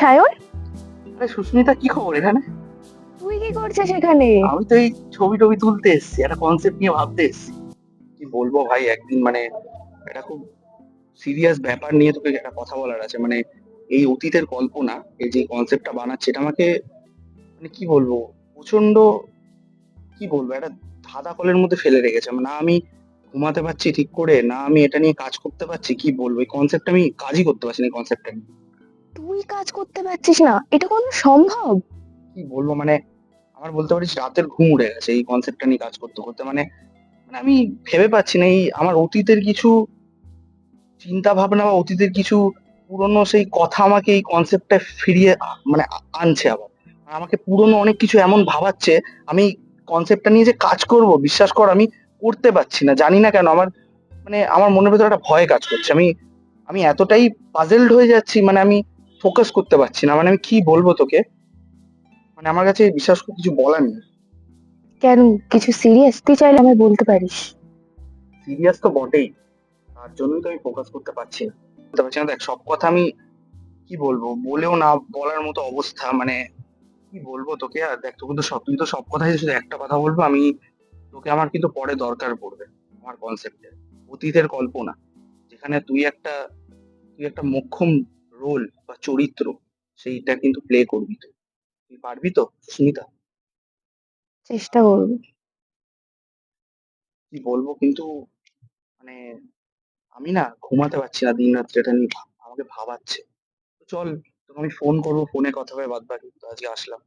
সায়ন? আরে সুস্মিতা কি খবর এখানে? তুই কি করছিস এখানে? আমি তো এই ছবি টবি তুলতে এসেছি একটা কনসেপ্ট নিয়ে ভাবতে এসেছি। কি বলব ভাই একদিন মানে এটা খুব সিরিয়াস ব্যাপার নিয়ে তোকে একটা কথা বলার আছে। মানে এই অতীতের কল্পনা এই যে কনসেপ্টটা বানাচ্ছে এটা আমাকে মানে কি বলব প্রচণ্ড কি বলব একটা ধাঁধা কলের মধ্যে ফেলে রেখেছে। না আমি ঘুমাতে পারছি ঠিক করে না আমি এটা নিয়ে কাজ করতে পারছি কি বলব? এই কনসেপ্ট আমি কাজই করতে পারছি না এই কনসেপ্টটা নিয়ে। তুই কাজ করতে পারছিস না। এটা কোনো সম্ভব? কি বলব? মানে আমার বলতে পারিস, রাতের ঘুম উড়ে গেছে এই কনসেপ্টটা নিয়ে কাজ করতে করতে। মানে মানে আমি ভেবে পাচ্ছি না, এই আমার অতীতের কিছু চিন্তা ভাবনা বা অতীতের কিছু পুরনো সেই কথা আমাকে এই কনসেপ্টটা ফিরিয়ে মানে আনছে আবার। আমাকে পুরনো অনেক কিছু এমন ভাবাচ্ছে, আমি কনসেপ্টটা নিয়ে যে কাজ করব, বিশ্বাস কর, আমি করতে পারছি না, জানি না কেন, আমার মানে আমার মনের ভেতরে একটা ভয় কাজ করছে। আমি আমি এতটাই পাজেলড হয়ে যাচ্ছি মানে আমি ফোকাস করতে পারছি না। মানে আমি কি বলব তোকে? মানে আমার কাছে বিশ্বাস করে কিছু বলার নেই। কেন? কিছু সিরিয়াস তুই চাইলে আমায় বলতে পারিস। সিরিয়াস তো বটেই। তার জন্যই তো আমি ফোকাস করতে পারছি না। করতে পারছি না। দেখ সব কথা আমি কি বলব? বলেও না বলার মতো অবস্থা। মানে কি বলব তোকে? আর দেখ তোকে তো সব তুই তো সব কথাই শুধু একটা কথা বলব। আমি তোকে আমার কিন্তু পরে দরকার পড়বে। আমার কনসেপ্টে অতীতের কল্পনা। যেখানে তুই একটা তুই একটা মোক্ষম রোল বা চরিত্র সেইটা কিন্তু প্লে করবি তো তুই পারবি তো সুস্মিতা চেষ্টা করব। কি বলব কিন্তু মানে আমি না ঘুমাতে পারছি না দিন রাত্রি এটা নিয়ে আমাকে ভাবাচ্ছে। তো চল তোকে আমি ফোন করব ফোনে কথা হবে বাদ বাকি আজকে আসলাম।